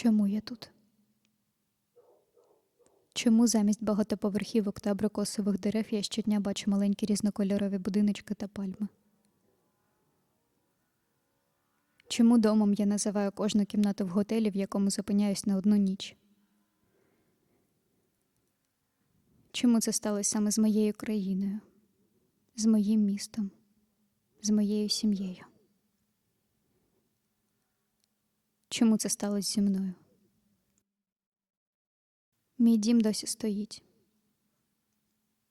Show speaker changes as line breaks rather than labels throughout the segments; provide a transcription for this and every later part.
Чому я тут? Чому замість багатоповерхівок та абрикосових дерев я щодня бачу маленькі різнокольорові будиночки та пальми? Чому домом я називаю кожну кімнату в готелі, в якому зупиняюсь на одну ніч? Чому це сталося саме з моєю країною, з моїм містом, з моєю сім'єю? Чому це сталося зі мною? Мій дім досі стоїть.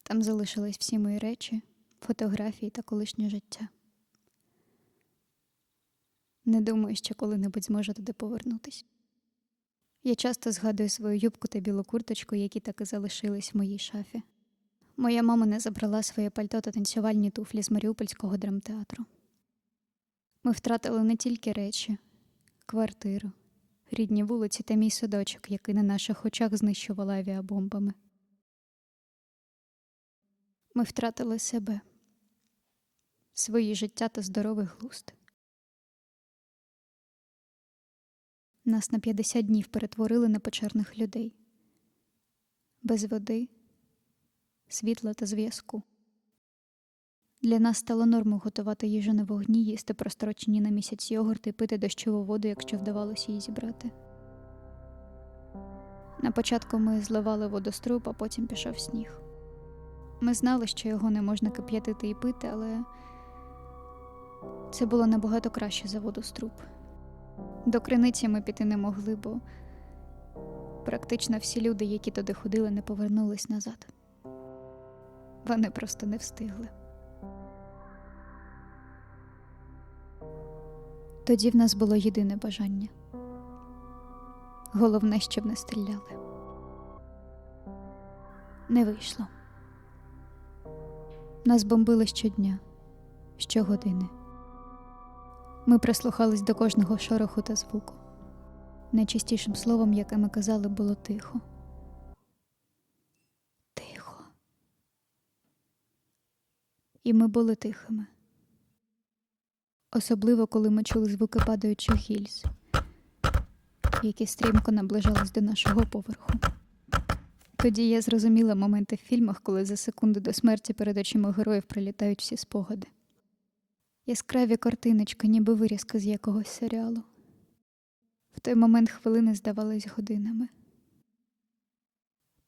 Там залишились всі мої речі, фотографії та колишнє життя. Не думаю, що коли-небудь зможу туди повернутись. Я часто згадую свою юбку та білу курточку, які так і залишились в моїй шафі. Моя мама не забрала своє пальто та танцювальні туфлі з Маріупольського драмтеатру. Ми втратили не тільки речі, квартиру, рідні вулиці та мій садочок, який на наших очах знищувала авіабомбами. Ми втратили себе, свої життя та здоровий глузд. Нас на 50 днів перетворили на печерних людей без води, світла та зв'язку. Для нас стало нормою готувати їжу на вогні, їсти прострочені на місяць йогурти, пити дощову воду, якщо вдавалося її зібрати. На початку ми зливали водоструб, а потім пішов сніг. Ми знали, що його не можна кип'ятити і пити, але це було набагато краще за водоструб. До криниці ми піти не могли, бо практично всі люди, які туди ходили, не повернулись назад. Вони просто не встигли. Тоді в нас було єдине бажання. Головне, щоб не стріляли. Не вийшло. Нас бомбили щодня, щогодини. Ми прислухались до кожного шороху та звуку. Найчастішим словом, яке ми казали, було тихо. Тихо. І ми були тихими. Особливо, коли ми чули звуки падаючих гільз, які стрімко наближались до нашого поверху. Тоді я зрозуміла моменти в фільмах, коли за секунду до смерті перед очима героїв прилітають всі спогади. Яскраві картиночки, ніби вирізка з якогось серіалу. В той момент хвилини здавались годинами.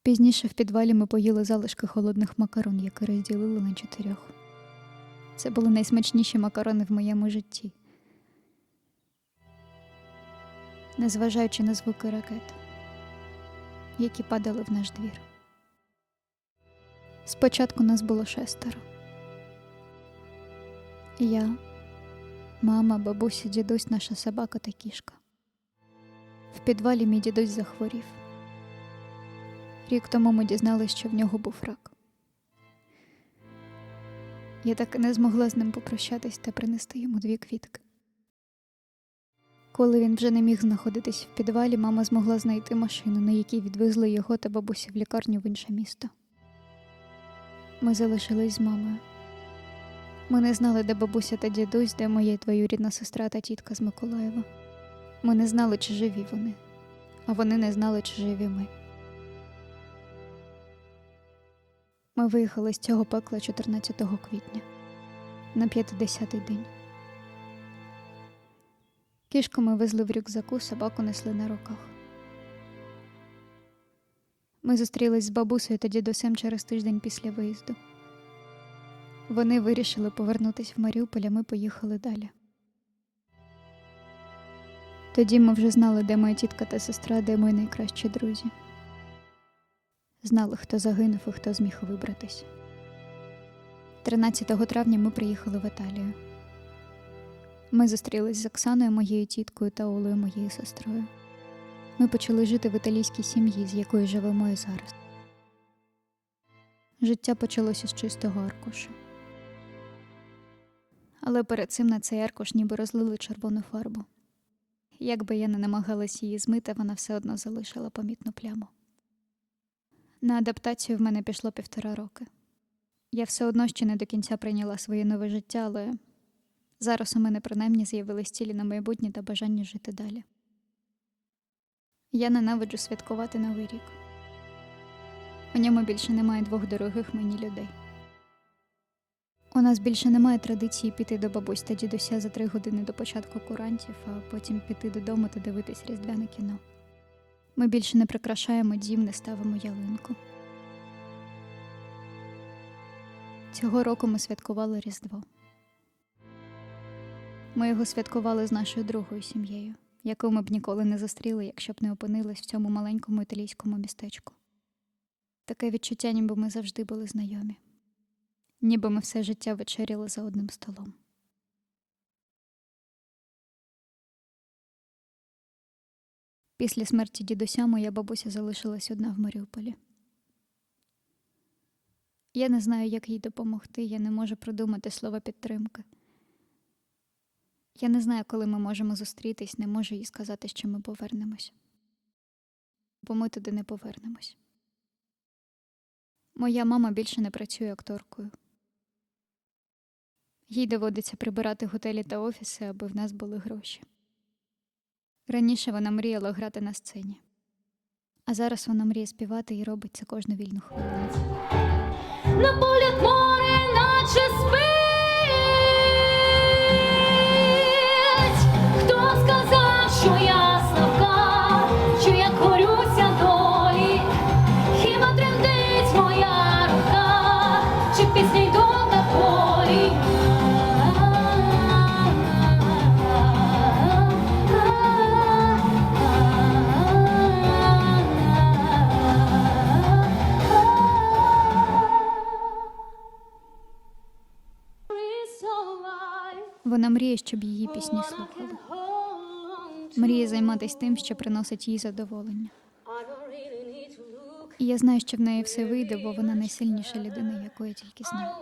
Пізніше в підвалі ми поїли залишки холодних макарон, які розділили на чотирьох. Це були найсмачніші макарони в моєму житті. Незважаючи на звуки ракет, які падали в наш двір. Спочатку нас було шестеро. Я, мама, бабуся, дідусь, наша собака та кішка. В підвалі мій дідусь захворів. Рік тому ми дізналися, що в нього був рак. Я так не змогла з ним попрощатись та принести йому дві квітки. Коли він вже не міг знаходитись в підвалі, мама змогла знайти машину, на якій відвезли його та бабусі в лікарню в інше місто. Ми залишились з мамою. Ми не знали, де бабуся та дідусь, де моя двоюрідна сестра та тітка з Миколаєва. Ми не знали, чи живі вони, а вони не знали, чи живі ми. Ми виїхали з цього пекла 14 квітня на 50-й день. Кішку ми везли в рюкзаку, собаку несли на руках. Ми зустрілись з бабусею та дідусем через тиждень після виїзду. Вони вирішили повернутися в Маріуполь, а ми поїхали далі. Тоді ми вже знали, де моя тітка та сестра, де мої найкращі друзі. Знали, хто загинув і хто зміг вибратись. 13 травня ми приїхали в Італію. Ми зустрілись з Оксаною, моєю тіткою та Олею, моєю сестрою. Ми почали жити в італійській сім'ї, з якою живемо і зараз. Життя почалося з чистого аркушу. Але перед цим на цей аркуш ніби розлили червону фарбу. Як би я не намагалась її змити, вона все одно залишила помітну пляму. На адаптацію в мене пішло півтора роки. Я все одно ще не до кінця прийняла своє нове життя, але зараз у мене принаймні з'явились цілі на майбутнє та бажання жити далі. Я ненавиджу святкувати Новий рік. У ньому більше немає двох дорогих мені людей. У нас більше немає традиції піти до бабусь та дідуся за три години до початку курантів, а потім піти додому та дивитись різдвяне кіно. Ми більше не прикрашаємо дім, не ставимо ялинку. Цього року ми святкували Різдво. Ми його святкували з нашою другою сім'єю, яку ми б ніколи не зустріли, якщо б не опинились в цьому маленькому італійському містечку. Таке відчуття, ніби ми завжди були знайомі, ніби ми все життя вечеряли за одним столом. Після смерті дідуся моя бабуся залишилась одна в Маріуполі. Я не знаю, як їй допомогти, я не можу придумати слова підтримки. Я не знаю, коли ми можемо зустрітись, не можу їй сказати, що ми повернемось. Бо ми туди не повернемось. Моя мама більше не працює акторкою. Їй доводиться прибирати готелі та офіси, аби в нас були гроші. Раніше вона мріяла грати на сцені, а зараз вона мріє співати і робить це кожну вільну хвилину.
на поля море, наче спить.
Вона мріє, щоб її пісні слухали. Мріє займатися тим, що приносить їй задоволення. І я знаю, що в неї все вийде, бо вона найсильніша людина, яку я тільки знаю.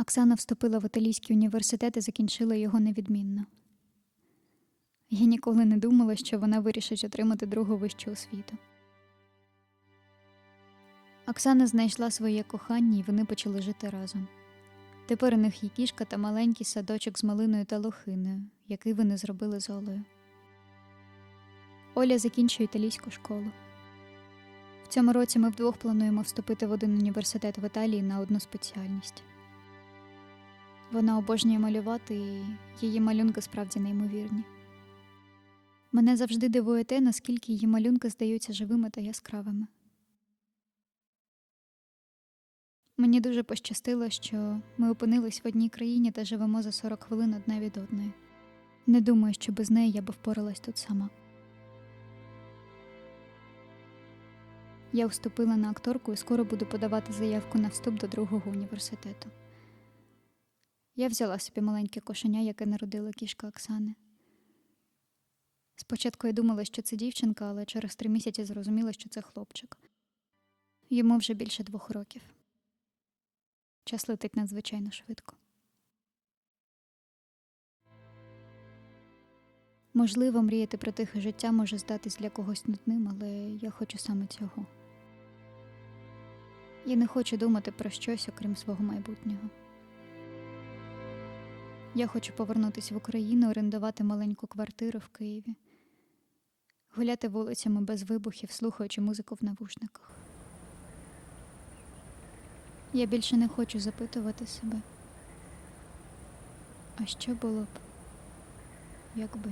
Оксана вступила в італійський університет і закінчила його невідмінно. Я ніколи не думала, що вона вирішить отримати другу вищу освіту. Оксана знайшла своє кохання, і вони почали жити разом. Тепер у них є кішка та маленький садочок з малиною та лохиною, який вони зробили з Олею. Оля закінчує італійську школу. В цьому році ми вдвох плануємо вступити в один університет в Італії на одну спеціальність. Вона обожнює малювати, і її малюнки справді неймовірні. Мене завжди дивує те, наскільки її малюнки здаються живими та яскравими. Мені дуже пощастило, що ми опинились в одній країні та живемо за 40 хвилин одна від одної. Не думаю, що без неї я би впоралась тут сама. Я вступила на акторку і скоро буду подавати заявку на вступ до другого університету. Я взяла собі маленьке кошеня, яке народила кішка Оксани. Спочатку я думала, що це дівчинка, але через три місяці зрозуміла, що це хлопчик. Йому вже більше двох років. Час летить надзвичайно швидко. Можливо, мріяти про тихе життя може здатись для когось нудним, але я хочу саме цього. Я не хочу думати про щось, окрім свого майбутнього. Я хочу повернутися в Україну, орендувати маленьку квартиру в Києві, гуляти вулицями без вибухів, слухаючи музику в навушниках. Я більше не хочу запитувати себе. А що було б, якби?